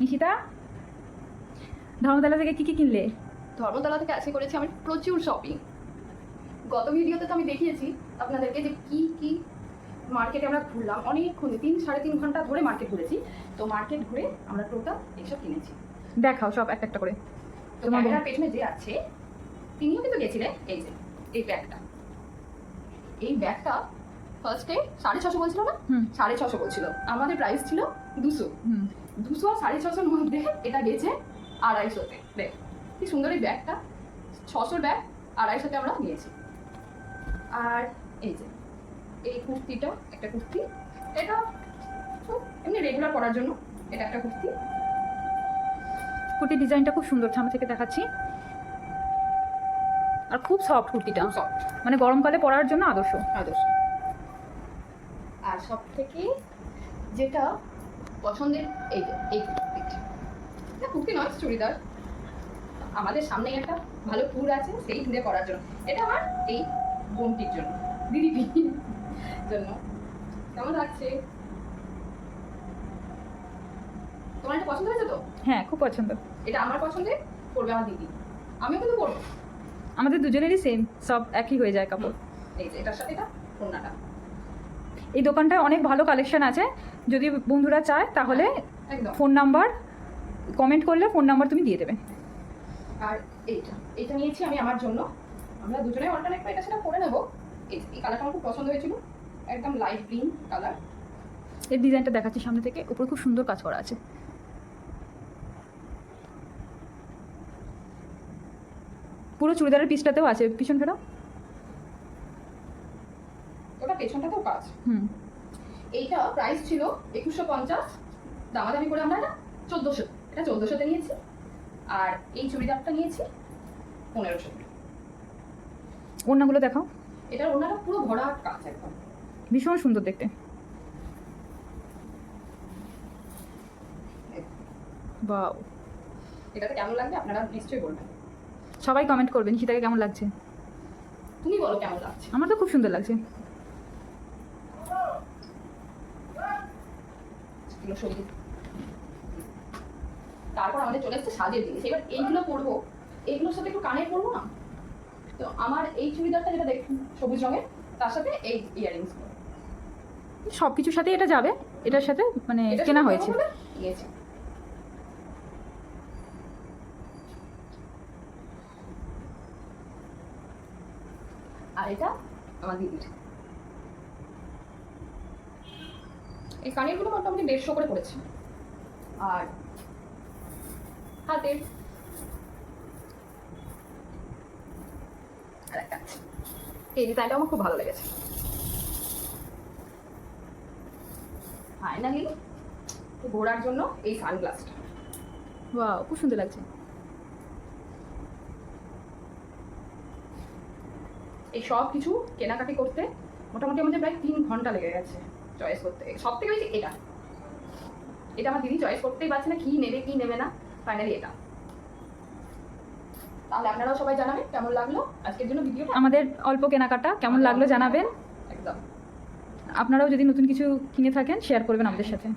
নিশিতা? ধর্মতলা থেকে কি কি কিনলে? ধর্মতলা থেকে আজকে করেছি আমি প্রচুর শপিং গত ভিডিওতে তো আমি দেখিয়েছি আপনাদেরকে যে কি কি মার্কেটে আমরা ঘুরলাম। অনেকক্ষণ তিন সাড়ে তিন ঘণ্টা ধরে মার্কেট ঘুরেছি। তো মার্কেট ঘুরে আমরা টোটাল এইসব কিনেছি। দেখাও সব একটা একটা করে। তো তোমার ক্যামেরার পেছনে যে আছে তিনিও কিন্তু গেছিলেন এই যে এই ব্যাগটা। এই ব্যাগটা ফার্স্টে সাড়ে ছশো বলছিল না? সাড়ে ছশো বলছিল। আমাদের প্রাইস ছিল দুশো। দুশো আর সাড়ে ছশোর মধ্যে এটা গেছে আড়াইশোতে। দেখ কি সুন্দর এই ব্যাগটা। ছশোর ব্যাগ আড়াইশোতে আমরা নিয়েছি। আর এই যে এই কুর্তিটা একটা কুর্তি। এটা খুব এমনি রেগুলার পরার জন্য এটা একটা কুর্তি। কুর্তির ডিজাইনটা খুব সুন্দর সামনে থেকে দেখাচ্ছি। আর খুব সফট কুর্তিটা। সফট মানে গরমকালে পরার জন্য আদর্শ। আদর্শ। আর সব থেকে যেটা পছন্দের এই এই এটা কুর্তি নয় চুড়িদার। আমাদের সামনে একটা ভালো ট্যুর আছে সেই ট্যুরে করার জন্য। এটা আমার এই বোনটির জন্য দিদি জন্য। কেমন লাগছে? তোমার এটা পছন্দ হয়েছে তো? হ্যাঁ খুব পছন্দ। এটা আমার পছন্দের করবে আমার দিদি। আমিও কিন্তু করব আমাদের দুজনেরই সেম সব একই হয়ে যায় কাপড়। এই যে এটার সাথে এটা কন্যাটা এই দোকানটায় অনেক ভালো কালেকশন আছে। যদি বন্ধুরা চায় তাহলে ফোন নাম্বার কমেন্ট করলে ফোন নাম্বার তুমি দিয়ে দেবে। আর এইটা এটা নিয়েছি আমি আমার জন্য। আমরা দুজনে অল্টারনেট এটা সেটা করে নেব। এই কালারটা আমার খুব পছন্দ হয়েছিল। একদম লাইট গ্রিন কালারের ডিজাইনটা দেখাচ্ছি সামনে থেকে। উপরে খুব সুন্দর কাজ করা আছে। পুরো চুড়িদারের পিসটাতেও আছে। পিছন ফেরো ওটা পেছনটাতেও কাজ। হুম। এইটা প্রাইস ছিল একুশশো পঞ্চাশ দামাদামি করে আমরা এটা চোদ্দোশো এটা চোদ্দোশোতে নিয়েছি আর এই চুড়িদারটা নিয়েছি পনেরোশো। ওড়নাগুলো দেখাও। এটার ওনারা পুরো ভরা কাজ একদম। ভীষণ সুন্দর দেখতে। বাও এটাতে কেমন লাগবে আপনারা নিশ্চয়ই বলবেন। সবাই কমেন্ট করবেন নিশিতাকে কেমন লাগছে। তুমি বলো কেমন লাগছে। আমার তো খুব সুন্দর লাগছে। এগুলো সবজি তারপর আমাদের চলে এসেছে সাজের জিনিস এবার এইগুলো পরবো। এইগুলোর সাথে একটু কানের পরবো না? তো আমার এই চুড়িদারটা যেটা দেখুন সবুজ রঙের তার সাথে এই ইয়ারিংস সব কিছুর সাথে এটা যাবে? এটার সাথে মানে কেনা হয়েছে? আর এটা আমার দিদির। এই কানেরগুলো মোটামুটি দেড়শো করে পড়েছে আর হাতে আর একটা আছে। এই ডিজাইনটা আমার খুব ভালো লেগেছে। ফাইনালি ঘোরার জন্য এই সানগ্লাসটা বাও খুব সুন্দর লাগছে। এই সব কিছু কেনাকাটি করতে মোটামুটি আমাদের প্রায় তিন ঘণ্টা লেগে গেছে। চয়েস করতে। সব থেকে বেশি এটা। এটা আমার দিদি চয়েস করতেই পারছে না কি নেবে কি নেবে না। ফাইনালি এটা। তাহলে আপনারাও সবাই জানাবেন কেমন লাগল? আজকের জন্য ভিডিওটা আমাদের অল্প কেনাকাটা কেমন লাগল জানাবেন। একদম। আপনারাও যদি নতুন কিছু কিনে থাকেন শেয়ার করবেন আমাদের সাথে।